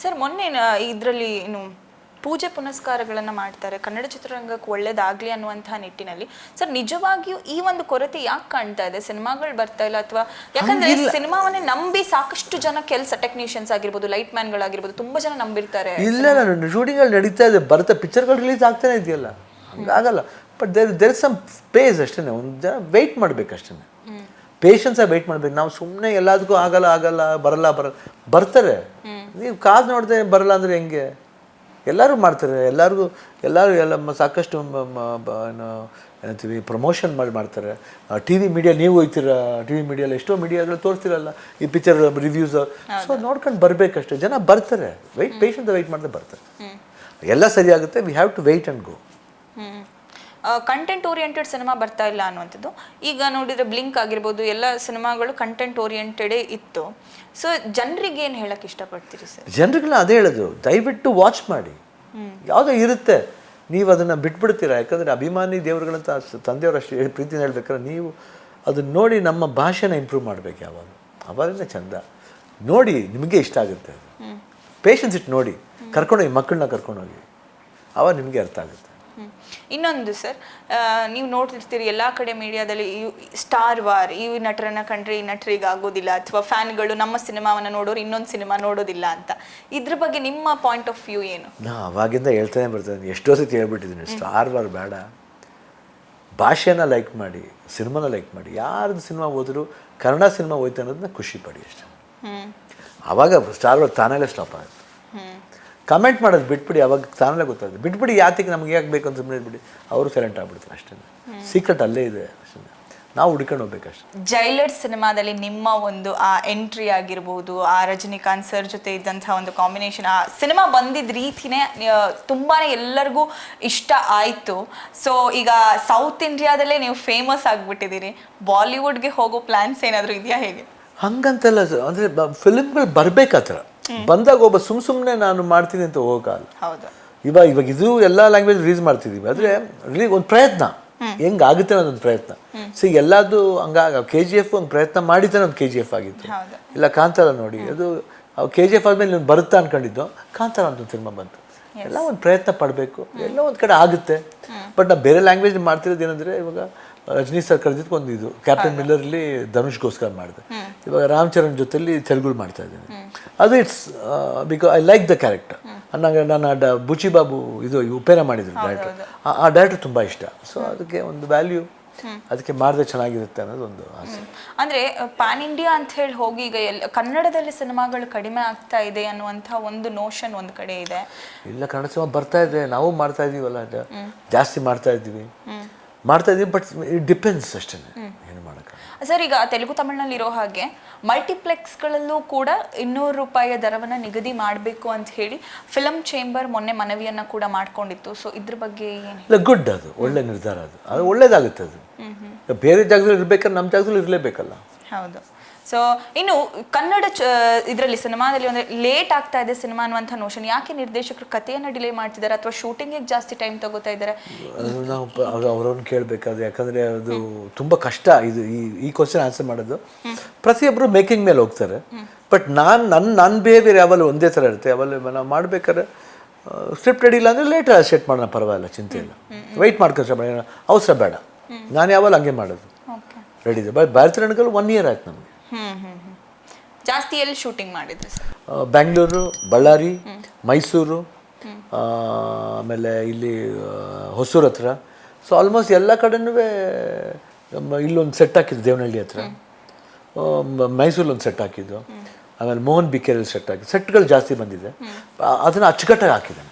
Sir ಮೊನ್ನೆ ಇದರಲ್ಲಿ ಏನು ಪೂಜೆ ಪುನಸ್ಕಾರಗಳನ್ನು ಮಾಡ್ತಾರೆ. ಕನ್ನಡ ಚಿತ್ರರಂಗಕ್ಕೆ ಒಳ್ಳೇದಾಗಲಿ ಅನ್ನುವಂತಹ ನಿಟ್ಟಿನಲ್ಲಿ. ಸರ್ ನಿಜವಾಗಿಯೂ ಈ ಒಂದು ಕೊರತೆ ಯಾಕೆ ಕಾಣ್ತಾ ಇದೆ? ಸಿನಿಮಾಗಳು ಬರ್ತಾ ಇಲ್ಲ ಅಥವಾ ಯಾಕಂದ್ರೆ ಸಿನಿಮಾವನ್ನೇ ನಂಬಿ ಸಾಕಷ್ಟು ಜನ ಕೆಲಸ ಟೆಕ್ನಿಷಿಯನ್ಸ್ ಆಗಿರ್ಬೋದು ಲೈಟ್ ಮ್ಯಾನ್ಗಳಾಗಿರ್ಬೋದು ತುಂಬಾ ಜನ ನಂಬಿರ್ತಾರೆ ಇಲ್ಲ ನಾನು ಅಲ್ಲಿ ನಡೀತಾ ಇದೆ. ಬರ್ತಾ ಪಿಕ್ಚರ್ಗಳು ರಿಲೀಸ್ ಆಗ್ತಾನೆ ಇದೆಯಲ್ಲ? ಹಂಗಾಗಲ್ಲ but there there some pace ಅಷ್ಟೇ ಒಂದು ಜನ ವೆಯ್ಟ್ ಮಾಡ್ಬೇಕು ಅಷ್ಟೇ ಪೇಷನ್ಸಾಗಿ ವೆಯ್ಟ್ ಮಾಡ್ಬೇಕು. ನಾವು ಸುಮ್ಮನೆ ಎಲ್ಲದಕ್ಕೂ ಆಗಲ್ಲ ಆಗಲ್ಲ ಬರಲ್ಲ ಬರಲ್ಲ. ಬರ್ತಾರೆ. ನೀವು ಕಾಸು ನೋಡಿದೆ ಬರಲ್ಲ ಅಂದರೆ ಹೆಂಗೆ? ಎಲ್ಲರೂ ಮಾಡ್ತಾರೆ. ಎಲ್ಲರಿಗೂ ಎಲ್ಲರೂ ಎಲ್ಲ ಸಾಕಷ್ಟು ಏನಂತೀವಿ ಪ್ರಮೋಷನ್ ಮಾಡಿ ಮಾಡ್ತಾರೆ. ಟಿ ವಿ ಮೀಡಿಯಾ ನೀವು ಹೋಯ್ತೀರ? ಟಿ ವಿ ಮೀಡಿಯಲ್ಲಿ ಎಷ್ಟೋ ಮೀಡಿಯಾಗಳು ತೋರಿಸ್ತಿರಲ್ಲ ಈ ಪಿಕ್ಚರ್ ರಿವ್ಯೂಸ್ ಸೊ ನೋಡ್ಕೊಂಡು ಬರಬೇಕಷ್ಟೇ. ಜನ ಬರ್ತಾರೆ. ವೆಯ್ಟ್ ಪೇಷಂಟ್ ವೆಯ್ಟ್ ಮಾಡಿದ್ರೆ ಬರ್ತಾರೆ. ಎಲ್ಲ ಸರಿಯಾಗುತ್ತೆ we have to wait and go content oriented cinema ಬರ್ತಾ ಇಲ್ಲ ಅನ್ನುವಂಥದ್ದು. ಈಗ ನೋಡಿದ್ರೆ ಬ್ಲಿಂಕ್ ಆಗಿರ್ಬೋದು ಎಲ್ಲ ಸಿನಿಮಾಗಳು ಕಂಟೆಂಟ್ ಓರಿಯೆಂಟೆಡೇ ಇತ್ತು. ಸೊ ಜನರಿಗೆ ಏನು ಹೇಳಕ್ ಇಷ್ಟಪಡ್ತೀರಿ ಸರ್? ಜನರಿಗೆಲ್ಲ ಅದೇ ಹೇಳೋದು. ದಯವಿಟ್ಟು ವಾಚ್ ಮಾಡಿ. ಯಾವುದೋ ಇರುತ್ತೆ. ನೀವು ಅದನ್ನು ಬಿಟ್ಬಿಡ್ತೀರಾ? ಯಾಕಂದರೆ ಅಭಿಮಾನಿ ದೇವರುಗಳಂತ ತಂದೆಯವರು ಅಷ್ಟು ಪ್ರೀತಿನ ಹೇಳ್ಬೇಕಾದ್ರೆ ನೀವು ಅದನ್ನ ನೋಡಿ ನಮ್ಮ ಭಾಷೆನ ಇಂಪ್ರೂವ್ ಮಾಡಬೇಕು ಯಾವಾಗ. ಅವಾಗಲೇ ಚಂದ. ನೋಡಿ ನಿಮಗೆ ಇಷ್ಟ ಆಗುತ್ತೆ ಅದು. ಪೇಷನ್ಸ್ ಇಟ್ಟು ನೋಡಿ. ಕರ್ಕೊಂಡೋಗಿ ಮಕ್ಕಳನ್ನ ಕರ್ಕೊಂಡೋಗಿ ಅವಾಗ ನಿಮಗೆ ಅರ್ಥ ಆಗುತ್ತೆ. ಇನ್ನೊಂದು ಸರ್ ನೀವು ನೋಡ್ತಿರ್ತೀರಿ ಎಲ್ಲ ಕಡೆ ಮೀಡಿಯಾದಲ್ಲಿ ಸ್ಟಾರ್ ವಾರ್ ಈ ನಟರನ್ನ ಕಂಡ್ರೆ ಈ ನಟರಿಗೆ ಆಗೋದಿಲ್ಲ ಅಥವಾ ಫ್ಯಾನ್ಗಳು ನಮ್ಮ ಸಿನಿಮಾವನ್ನು ನೋಡೋರು ಇನ್ನೊಂದು ಸಿನಿಮಾ ನೋಡೋದಿಲ್ಲ ಅಂತ. ಇದ್ರ ಬಗ್ಗೆ ನಿಮ್ಮ ಪಾಯಿಂಟ್ ಆಫ್ ವ್ಯೂ ಏನು? ನಾ ಅವಾಗಿಂದ ಹೇಳ್ತಾನೆ ಬರ್ತೇನೆ ಎಷ್ಟೋ ಸತಿ ಹೇಳ್ಬಿಟ್ಟಿದ್ದೀನಿ ಸ್ಟಾರ್ ವಾರ್ ಬೇಡ. ಭಾಷೆನ ಲೈಕ್ ಮಾಡಿ ಸಿನಿಮಾನ ಲೈಕ್ ಮಾಡಿ ಯಾರ್ದು ಸಿನಿಮಾ ಹೋದ್ರು ಕನ್ನಡ ಸಿನಿಮಾ ಹೋಯ್ತು ಅನ್ನೋದನ್ನ ಖುಷಿ ಪಡಿ ಅಷ್ಟೇ. ಅವಾಗ ಆವಾಗ ಸ್ಟಾರ್ ವಾರ್ ತಾನಾಗಲೇ ಸ್ಟಾಪ್ ಆಗುತ್ತೆ ಕಮೆಂಟ್ ಮಾಡೋದು ಬಿಟ್ಬಿಡಿ ಅವಾಗ ತಾನಲ್ಲೇ ಗೊತ್ತಾಗುತ್ತೆ. ಬಿಟ್ಬಿಡಿ ಯಾತಿಗೆ ನಮ್ಗೆ ಯಾಕೆ ಬೇಕು ಅಂತ ಸುಮ್ಮನೆ ಬಿಡಿ ಅವರು ಸೈಲೆಂಟ್ ಆಗ್ಬಿಡ್ತಾರೆ. ಅಷ್ಟೇ. ಸೀಕ್ರೆಟ್ ಅಲ್ಲೇ ಇದೆ ಅಷ್ಟೇ. ನಾವು ಹುಡ್ಕೊಂಡು ಹೋಗ್ಬೇಕಷ್ಟೇ ಜೈಲರ್ ಸಿನಿಮಾದಲ್ಲಿ ನಿಮ್ಮ ಒಂದು ಆ ಎಂಟ್ರಿ ಆಗಿರ್ಬೋದು ಆ ರಜನಿಕಾಂತ್ ಸರ್ ಜೊತೆ ಇದ್ದಂತಹ ಒಂದು ಕಾಂಬಿನೇಷನ್ ಆ ಸಿನಿಮಾ ಬಂದಿದ್ದ ರೀತಿನೇ ತುಂಬಾ ತುಂಬಾನೇ ಎಲ್ಲರಿಗೂ ಇಷ್ಟ ಆಯಿತು. ಸೊ ಈಗ ಸೌತ್ ಇಂಡಿಯಾದಲ್ಲೇ ನೀವು ಫೇಮಸ್ ಆಗಿಬಿಟ್ಟಿದ್ದೀರಿ. ಬಾಲಿವುಡ್ಗೆ ಹೋಗೋ ಪ್ಲಾನ್ಸ್ ಏನಾದರೂ ಇದೆಯಾ ಹೇಗೆ? ಹಂಗಂತೆಲ್ಲ ಅಂದರೆ ಅಂದ್ರೆ ಫಿಲ್ಮ್ಗಳು ಬರಬೇಕು ಆ ಥರ? ಬಂದಾಗ ಒಬ್ಬ ಸುಮ್ ಸುಮ್ಮನೆ ನಾನು ಮಾಡ್ತೀನಿ ಅಂತ ಹೋಗಲ್ಲ. ಇವಾಗ ಇವಾಗ ಇದು ಎಲ್ಲ ಲ್ಯಾಂಗ್ವೇಜ್ ರಿಲೀಸ್ ಮಾಡ್ತಿದ್ದೀವಿ ಆದರೆ ಒಂದು ಪ್ರಯತ್ನ. ಹೆಂಗ್ ಆಗುತ್ತೆ ಅನ್ನೋದೊಂದು ಪ್ರಯತ್ನ. ಸೊ ಎಲ್ಲದು ಹಂಗಾಗ ಕೆ ಜಿ ಎಫ್ ಒಂದು ಪ್ರಯತ್ನ ಮಾಡಿದ್ರೆ ಒಂದು ಕೆ ಜಿ ಎಫ್ ಆಗಿತ್ತು. ಇಲ್ಲ ಕಾಂತಾರ ನೋಡಿ. ಅದು ಕೆ ಜಿ ಎಫ್ ಆದ್ಮೇಲೆ ನೀನು ಬರುತ್ತಾ ಅನ್ಕೊಂಡಿದ್ದು ಕಾಂತಾರ ಅಂತ ಒಂದು ಸಿನಿಮಾ ಬಂತು. ಎಲ್ಲ ಒಂದು ಪ್ರಯತ್ನ ಪಡಬೇಕು. ಎಲ್ಲ ಒಂದು ಕಡೆ ಆಗುತ್ತೆ. ಬಟ್ ನಾವು ಬೇರೆ ಲ್ಯಾಂಗ್ವೇಜ್ ಮಾಡ್ತಿರೋದು ಏನಂದ್ರೆ ಇವಾಗ ರಜನಿ ಸರ್ ಕರೆದಿದ್ದು ಒಂದು ಇದು ಕ್ಯಾಪ್ಟನ್ ಮಿಲ್ಲರ್ಲಿ ಧನುಷ್ಗೋಸ್ಕರ ಮಾಡಿದೆ. ಇವಾಗ ರಾಮ್ ಚರಣ್ ಜೊತೆಲಿ ತೆಲುಗು ಮಾಡ್ತಾ ಇದ್ದೀನಿ. ಅದು it's because I like the character ನನಗೆ ನಾನು ಡ ಬುಚಿ ಬಾಬು ಇದು ಉಪೇನ ಮಾಡಿದ್ರು ಡೈರೆಕ್ಟರ್ ಆ ಡೈರೆಕ್ಟರ್ ತುಂಬ ಇಷ್ಟ. ಸೊ ಅದಕ್ಕೆ ಒಂದು ವ್ಯಾಲ್ಯೂ ಅದಕ್ಕೆ ಮಾಡಿದ್ರೆ ಚೆನ್ನಾಗಿರುತ್ತೆ ಅನ್ನೋದು ಒಂದು ಆಸೆ. ಅಂದ್ರೆ ಪ್ಯಾನ್ ಇಂಡಿಯಾ ಅಂತ ಹೇಳಿ ಹೋಗಿ ಈಗ ಎಲ್ಲ ಕನ್ನಡದಲ್ಲಿ ಸಿನಿಮಾಗಳು ಕಡಿಮೆ ಆಗ್ತಾ ಇದೆ ಅನ್ನುವಂತ ಒಂದು ನೋಷನ್ ಒಂದು ಕಡೆ ಇದೆ. ಇಲ್ಲ ಕನ್ನಡ ಸಿನಿಮಾ ಬರ್ತಾ ಇದೆ. ನಾವು ಮಾಡ್ತಾ ಇದೀವಲ್ಲ. ಜಾಸ್ತಿ ಮಾಡ್ತಾ ಇದ್ದೀವಿ. ಮಾಡ್ತಾ ಇದೀವಿ ಬಟ್ ಇಟ್ ಡಿಪೆಂಡ್ಸ್ ಅಷ್ಟೇ. ಏನು ಮಾಡೋಕ್ಕೆ ಸರ್ ಈಗ ತೆಲುಗು ತಮಿಳ್ನಲ್ಲಿ ಇರೋ ಹಾಗೆ ಮಲ್ಟಿಪ್ಲೆಕ್ಸ್ಗಳಲ್ಲೂ ಕೂಡ ಇನ್ನೂರು ರೂಪಾಯಿಯ ದರವನ್ನು ನಿಗದಿ ಮಾಡಬೇಕು ಅಂತ ಹೇಳಿ ಫಿಲಮ್ ಚೇಂಬರ್ ಮೊನ್ನೆ ಮನವಿಯನ್ನು ಕೂಡ ಮಾಡ್ಕೊಂಡಿತ್ತು. ಸೊ ಇದ್ರ ಬಗ್ಗೆ ಏನು ಇಲ್ಲ ಗುಡ್ ಅದು. ಒಳ್ಳೆ ನಿರ್ಧಾರ ಅದು. ಅದು ಒಳ್ಳೇದಾಗುತ್ತೆ ಅದು. ಬೇರೆ ಜಾಗದಲ್ಲಿ ಇರಬೇಕಾದ್ರೆ ನಮ್ಮ ಜಾಗದಲ್ಲಿ ಇರಲೇಬೇಕಲ್ಲ. ಹೌದು. ಸೊ ಇನ್ನು ಕನ್ನಡ ಇದರಲ್ಲಿ ಸಿನಿಮಾದಲ್ಲಿ ಒಂದು ಲೇಟ್ ಆಗ್ತಾ ಇದೆ ಸಿನಿಮಾ ಅನ್ನುವಂಥ ನೋಷನ್ ಯಾಕೆ ನಿರ್ದೇಶಕರು ಕಥೆಯನ್ನು ಡಿಲೇ ಮಾಡ್ತಿದ್ದಾರೆ ಅಥವಾ ಶೂಟಿಂಗಿಗೆ ಜಾಸ್ತಿ ಟೈಮ್ ತಗೋತಾ ಇದ್ದಾರೆ? ಅದು ನಾವು ಅವರವ್ರನ್ನ ಕೇಳಬೇಕಾದ್ರೆ ಯಾಕಂದರೆ ಅದು ತುಂಬ ಕಷ್ಟ ಇದು ಈ ಈ ಕ್ವಶನ್ ಆನ್ಸರ್ ಮಾಡೋದು. ಪ್ರತಿಯೊಬ್ಬರು ಮೇಕಿಂಗ್ ಮೇಲೆ ಹೋಗ್ತಾರೆ. ಬಟ್ ನಾನು ನನ್ನ ನನ್ನ ಬಿಹೇವಿಯರ್ ಯಾವಲ್ಲ ಒಂದೇ ಥರ ಇರುತ್ತೆ. ಯಾವಲ್ಲ ನಾವು ಮಾಡಬೇಕಾದ್ರೆ ಸ್ಕ್ರಿಪ್ಟ್ ರೆಡಿ ಇಲ್ಲ ಅಂದರೆ ಲೇಟ್ ಸೆಟ್ ಮಾಡೋಣ ಪರವಾಗಿಲ್ಲ ಚಿಂತೆ ಇಲ್ಲ. ವೆಯ್ಟ್ ಮಾಡ್ಕೊಂಡು ಅವಸರ ಬೇಡ. ನಾನು ಯಾವಲ್ಲ ಹಂಗೆ ಮಾಡೋದು. ರೆಡಿ ಇದೆ. ಬಟ್ ಭಾರತರಣಗಳು ಒನ್ ಇಯರ್ ಆಯ್ತು ನಮಗೆ. ಜಾಸ್ತಿ ಎಲ್ಲಿ ಶೂಟಿಂಗ್ ಮಾಡಿದ್ರಿ ಸರ್? ಬ್ಯಾಂಗ್ಳೂರು ಬಳ್ಳಾರಿ ಮೈಸೂರು ಆಮೇಲೆ ಇಲ್ಲಿ ಹೊಸೂರ ಹತ್ರ. ಸೊ ಆಲ್ಮೋಸ್ಟ್ ಎಲ್ಲ ಕಡೆನೂ ಇಲ್ಲೊಂದು ಸೆಟ್ ಹಾಕಿದ್ದು ದೇವನಹಳ್ಳಿ ಹತ್ರ. ಮೈಸೂರಲ್ಲಿ ಒಂದು ಸೆಟ್ ಹಾಕಿದ್ದು. ಆಮೇಲೆ ಮೋಹನ್ ಬಿಕೆರಲ್ಲಿ ಸೆಟ್ ಹಾಕಿದ್ದು ಸೆಟ್ಗಳು ಜಾಸ್ತಿ ಬಂದಿದೆ. ಅದನ್ನು ಅಚ್ಚುಕಟ್ಟಾಗಿ ಹಾಕಿದ್ದಾನೆ.